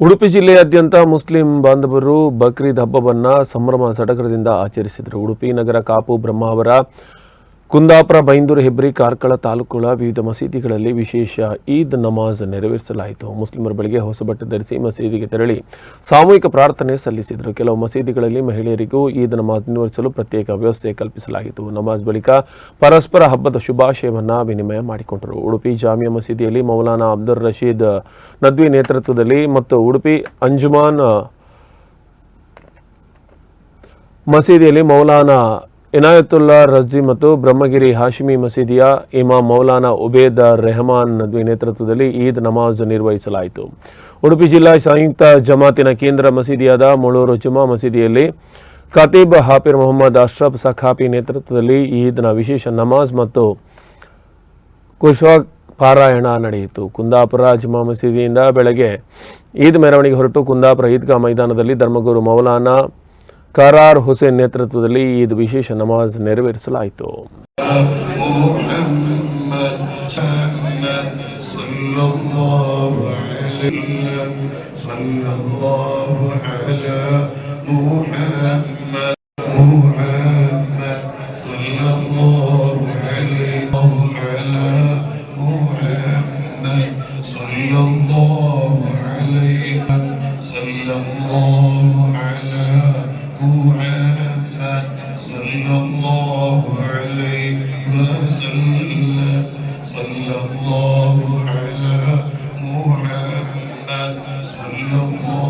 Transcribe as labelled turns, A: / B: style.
A: ಉಡುಪಿ ಜಿಲ್ಲೆಯಾದ್ಯಂತ ಮುಸ್ಲಿಂ ಬಾಂಧವರು ಬಕ್ರೀದ್ ಹಬ್ಬವನ್ನು ಸಂಭ್ರಮ ಸಡಗರದಿಂದ ಆಚರಿಸಿದರು. ಉಡುಪಿ ನಗರ ಕಾಪು ಬ್ರಹ್ಮಾವರ ಕುಂದಾಪುರ, ಬೈಂದೂರು, ಹೆಬ್ರಿ, ಕಾರ್ಕಳ ತಾಲೂಕುಗಳ ವಿವಿಧ ಮಸೀದಿಗಳಲ್ಲಿ ವಿಶೇಷ ಈದ್ ನಮಾಜ್ ನೆರವೇರಿಸಲಾಯಿತು. ಮುಸ್ಲಿಮರ ಬಳಿಗೆ ಹೊಸ ಬಟ್ಟೆ ಧರಿಸಿ ಮಸೀದಿಗೆ ತೆರಳಿ ಸಾಮೂಹಿಕ ಪ್ರಾರ್ಥನೆ ಸಲ್ಲಿಸಿದರು. ಕೆಲವು ಮಸೀದಿಗಳಲ್ಲಿ ಮಹಿಳೆಯರಿಗೂ ಈದ್ ನಮಾಜ್ ನಿರ್ವಹಿಸಲು ಪ್ರತ್ಯೇಕ ವ್ಯವಸ್ಥೆ ಕಲ್ಪಿಸಲಾಗಿತ್ತು ನಮಾಜ್ ಬಳಿಕ ಪರಸ್ಪರ ಹಬ್ಬದ ಶುಭಾಶಯವನ್ನು ವಿನಿಮಯ ಮಾಡಿಕೊಂಡರು. ಉಡುಪಿ ಜಾಮಿಯಾ ಮಸೀದಿಯಲ್ಲಿ ಮೌಲಾನಾ ಅಬ್ದುಲ್ ರಶೀದ್ ನದ್ವಿ ನೇತೃತ್ವದಲ್ಲಿ ಮತ್ತು ಉಡುಪಿ ಅಂಜುಮಾನ್ ಮಸೀದಿಯಲ್ಲಿ ಮೌಲಾನಾ ಇನಾಯತುಲ್ಲಾ ರಜ್ಜಿ ಮತ್ತು ಬ್ರಹ್ಮಗಿರಿ ಹಾಶಿಮಿ ಮಸೀದಿಯ ಇಮಾಮ್ ಮೌಲಾನಾ ಉಬೇದ್ ರೆಹಮಾನ್ ನದ್ವಿ ನೇತೃತ್ವದಲ್ಲಿ ಈದ್ ನಮಾಜ್ ನಿರ್ವಹಿಸಲಾಯಿತು. ಉಡುಪಿ ಜಿಲ್ಲಾ ಸಂಯುಕ್ತ ಜಮಾತಿನ ಕೇಂದ್ರ ಮಸೀದಿಯಾದ ಮುಳೂರು ಜುಮಾ ಮಸೀದಿಯಲ್ಲಿ ಖತೀಬ್ ಹಾಫಿರ್ ಮೊಹಮ್ಮದ್ ಅಶ್ರಫ್ ಸಖಾಫಿ ನೇತೃತ್ವದಲ್ಲಿ ಈದ್ನ ವಿಶೇಷ ನಮಾಜ್ ಮತ್ತು ಕುಶ್ವಾ ಪಾರಾಯಣ ನಡೆಯಿತು. ಕುಂದಾಪುರ ಜುಮಾ ಮಸೀದಿಯಿಂದ ಬೆಳಗ್ಗೆ ಈದ್ ಮೆರವಣಿಗೆ ಹೊರಟು ಕುಂದಾಪುರ ಈದ್ಗಾ ಮೈದಾನದಲ್ಲಿ ಧರ್ಮಗುರು ಮೌಲಾನಾ ಕರಾರ್ ಹುಸೇನ್ ನೇತೃತ್ವದಲ್ಲಿ ಈದ್ ವಿಶೇಷ ನಮಾಜ್ ನೆರವೇರಿಸಲಾಯಿತು.
B: صلى الله الله على محمد صلى الله